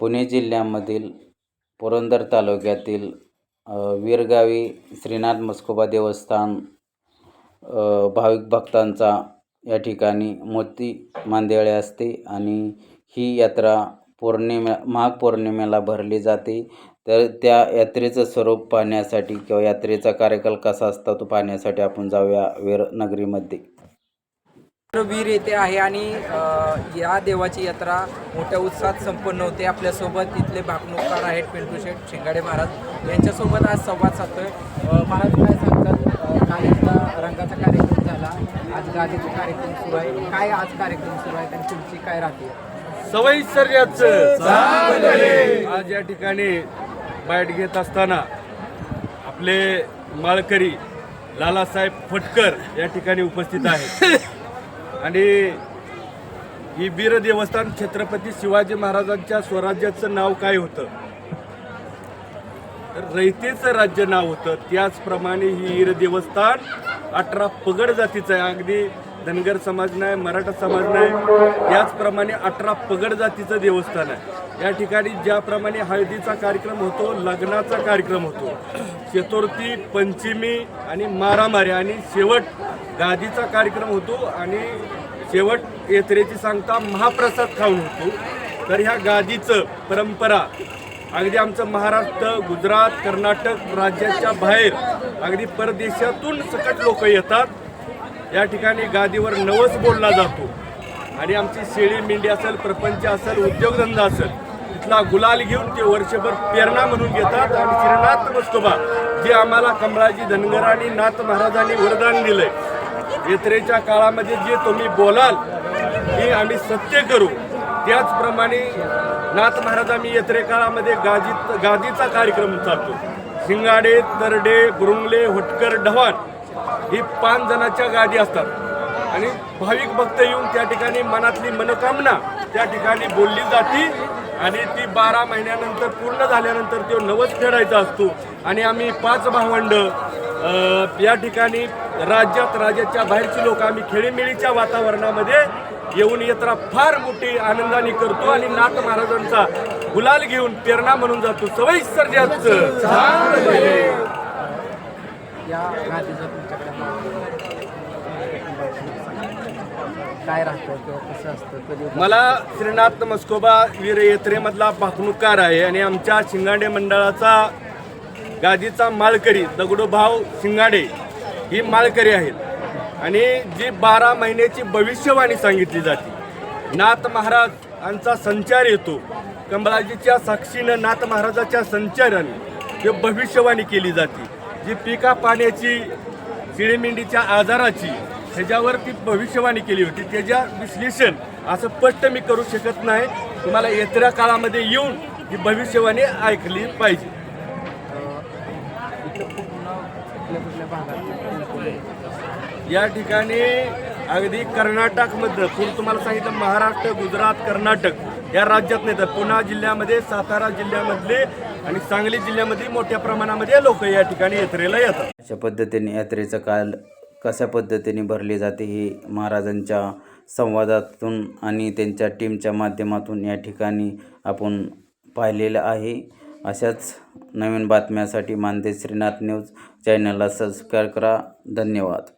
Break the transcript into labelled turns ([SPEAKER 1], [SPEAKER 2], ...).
[SPEAKER 1] पुणे जिल्ह्यामधील पुरंदर तालुक्यातील वीरगावी श्रीनाथ मस्कोबा देवस्थान भाविक भक्तांचा या ठिकाणी मोती मांदियाळी असते आणि ही यात्रा पौर्णिमे माघ पौर्णिमेला भरली जाते. तर त्या यात्रेचं स्वरूप पाहण्यासाठी किंवा यात्रेचा कार्यकाल कसा असता तो पाहण्यासाठी आपण जाऊया वीरनगरीमध्ये
[SPEAKER 2] वीर येथे आहे आणि या देवाची यात्रा मोठ्या उत्साहात संपन्न होते. आपल्यासोबत इथले भागणूककार आहेत पिंटू शेठ शिंगाडे महाराज. यांच्यासोबत आज संवाद साधतोय. महाराज काय सांगतात? काल रंगाचा कार्यक्रम झाला. आज गादीचा कार्यक्रम सुरू आहे. काय आज कार्यक्रम सुरू आहे आणि तुमची काय राहते?
[SPEAKER 3] सवयी शर्यत आज या ठिकाणी बाईट घेत असताना आपले माळकरी लालासाहेब फटकर या ठिकाणी उपस्थित आहेत. आणि ही वीर देवस्थान छत्रपती शिवाजी महाराजांच्या स्वराज्याचं नाव काय होतं? तर रयतेचं राज्य नाव होतं. त्याचप्रमाणे ही वीर देवस्थान अठरा पगड जातीचं आहे. अगदी धनगर समाज नाही मराठा समाज नाही. याचप्रमाणे अठरा पगड जातीचं देवस्थान आहे. या ठिकाणी ज्याप्रमाणे हळदीचा कार्यक्रम होतो लग्नाचा कार्यक्रम होतो चतुर्थी पंचमी आणि मारामारी आणि शेवट गादीचा कार्यक्रम होतो आणि शेवट यात्रेची सांगता महाप्रसाद खाऊन होतो. तर ह्या गादीचं परंपरा अगदी आमचं महाराष्ट्र गुजरात कर्नाटक राज्याच्या बाहेर अगदी परदेशातून सकट लोक येतात. या ठिकाणी गादीवर नवस बोलला जातो. आणि आमची शेळी मेंढी असेल प्रपंच असेल उद्योगधंदा असेल तिथला गुलाल घेऊन ते वर्षभर प्रेरणा म्हणून घेतात. आणि श्रीनाथ मस्तोबा जे आम्हाला कमळाजी धनगरांनी नाथ महाराजांनी वरदान दिलंय. यात्रेच्या काळामध्ये जे तुम्ही बोलाल हे आम्ही सत्य करू. त्याचप्रमाणे नाथ महाराज आम्ही यात्रे काळामध्ये गाजीत गादीचा कार्यक्रम चालतो. शिंगाडे तरडे बुरुंगले होटकर ढवाण ही पाच जणाच्या गादी असतात. आणि भाविक भक्त येऊन त्या ठिकाणी मनातली मनोकामना त्या ठिकाणी बोलली जाते आणि ती बारा महिन्यानंतर पूर्ण झाल्यानंतर तो नवस फेडायचा असतो. आणि आम्ही पाच भावंड या ठिकाणी राज्यात राज्याच्या बाहेरची लोक आम्ही खेळीमेळीच्या वातावरणामध्ये येऊन यात्रा फार मोठी आनंदाने करतो आणि नाथ महाराजांचा गुलाल घेऊन प्रेरणा म्हणून जातो. सवयी सर्जाचं.
[SPEAKER 2] या गादीचं तुमच्याकडे काय राहतं किंवा कसं असतं? कधी
[SPEAKER 3] मला श्रीनाथ मस्कोबा वीर यात्रेमधला भाकणूककार आहे आणि आमच्या शिंगाडे मंडळाचा गादीचा माळकरी दगडोभाव शिंगाडे ही माळकरी आहेत. आणि जी बारा महिन्याची भविष्यवाणी सांगितली जाते. नाथ महाराज यांचा संचार येतो. कमलाजीच्या साक्षीनं नाथ महाराजाच्या संचाराने ही भविष्यवाणी केली जाते. जी पिका पाण्याची शिळेमेंढीच्या आजाराची ह्याच्यावर ती भविष्यवाणी केली होती. त्याच्या विश्लेषण असं स्पष्ट मी करू शकत नाही. तुम्हाला येत्या काळामध्ये येऊन ही भविष्यवाणी ऐकली पाहिजे.
[SPEAKER 2] कुठल्या कुठल्या भागात
[SPEAKER 3] या ठिकाणी अगदी कर्नाटकमधलं पूर्ण तुम्हाला सांगितलं महाराष्ट्र गुजरात कर्नाटक या राज्यात नाही तर पुणे जिल्ह्यामध्ये सातारा जिल्ह्यामधले आणि सांगली जिल्ह्यामध्ये मोठ्या प्रमाणामध्ये लोक या ठिकाणी यात्रेला येतात.
[SPEAKER 1] अशा पद्धतीने यात्रेचा काल कशा पद्धतीने भरली जाते हे महाराजांच्या संवादातून आणि त्यांच्या टीमच्या माध्यमातून या ठिकाणी आपण पाहिलेलं आहे? अशाच नवीन बातम्यासाठी मानते श्रीनाथ न्यूज. चॅनलला सबस्क्राईब करा. धन्यवाद.